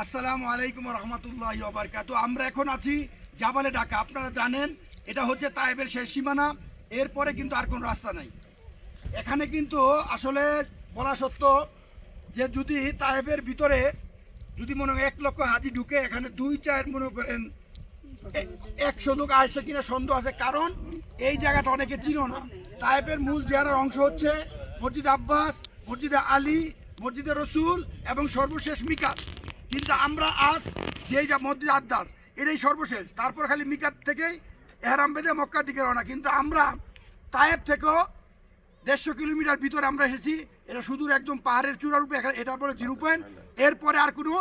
আসসালামু আলাইকুম রহমতুল্লাহ বারকাত আমরা এখন আছি জাবালে ঢাকা। আপনারা জানেন, এটা হচ্ছে তায়েবের শেষ সীমানা। এরপরে কিন্তু আর কোনো রাস্তা নাই। এখানে কিন্তু আসলে বলা সত্য যে যদি তায়েবের ভিতরে যদি মনে এক লক্ষ হাজি ঢুকে, এখানে দুই চার মনে করেন একশো লোক আসে কিনা সন্দেহ আছে। কারণ এই জায়গাটা অনেকে চিনো না। তায়েবের মূল জিয়ারার অংশ হচ্ছে মসজিদ আব্বাস, মসজিদে আলী, মসজিদে রসুল এবং সর্বশেষ মিকাত। কিন্তু আমরা আজ যেই যা মসজিদ আদ্দাস এটাই সর্বশেষ। তারপর খালি মিকাত থেকেই এহরাম বেঁধে মক্কার দিকে রওনা। কিন্তু আমরা তায়েব থেকেও দেড়শো কিলোমিটার ভিতরে আমরা এসেছি। এটা সুদূর একদম পাহাড়ের চূড়ার উপরে এটার পরে জিরো পয়েন্ট এরপরে আর কোনো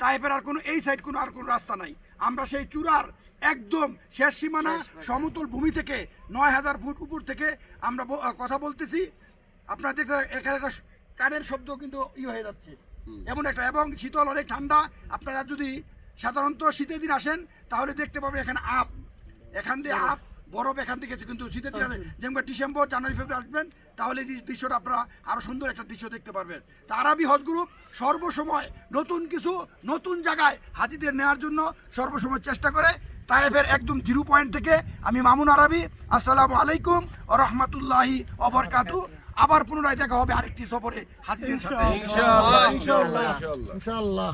তায়েবের আর কোনো এই সাইড কোনো আর কোনো রাস্তা নাই। আমরা সেই চূড়ার একদম শেষ সীমানা সমতল ভূমি থেকে নয় হাজার ফুট উপর থেকে আমরা কথা বলতেছি। আপনার দেখতে এখানে একটা কানের শব্দ কিন্তু ই হয়ে যাচ্ছে। এমন একটা এবং শীতল অনেক ঠান্ডা। আপনারা যদি সাধারণত শীতের দিন আসেন তাহলে দেখতে পাবেন এখানে আপ এখান দিয়ে আপ বরফ এখান থেকে কিন্তু শীতের দিনে যেমন ডিসেম্বর জানুয়ারি ফেব্রুয়ারি আসবেন তাহলে এই দৃশ্যটা আপনারা আরও সুন্দর একটা দৃশ্য দেখতে পারবেন। তা আরবি হজ গ্রুপ সর্বসময় নতুন কিছু নতুন জায়গায় হাজিদের নেওয়ার জন্য সর্বসময় চেষ্টা করে। তায়েফের একদম জিরো পয়েন্ট থেকে আমি মামুন আরবি। আসসালামু আলাইকুম ও রহমতুল্লাহি অবরকাতু আবার পুনরায় দেখা হবে আরেকটি সফরে হাজিদের সাথে। ইনশাআল্লাহ ইনশাআল্লাহ। ইনশাআল্লাহ। ইনশাআল্লাহ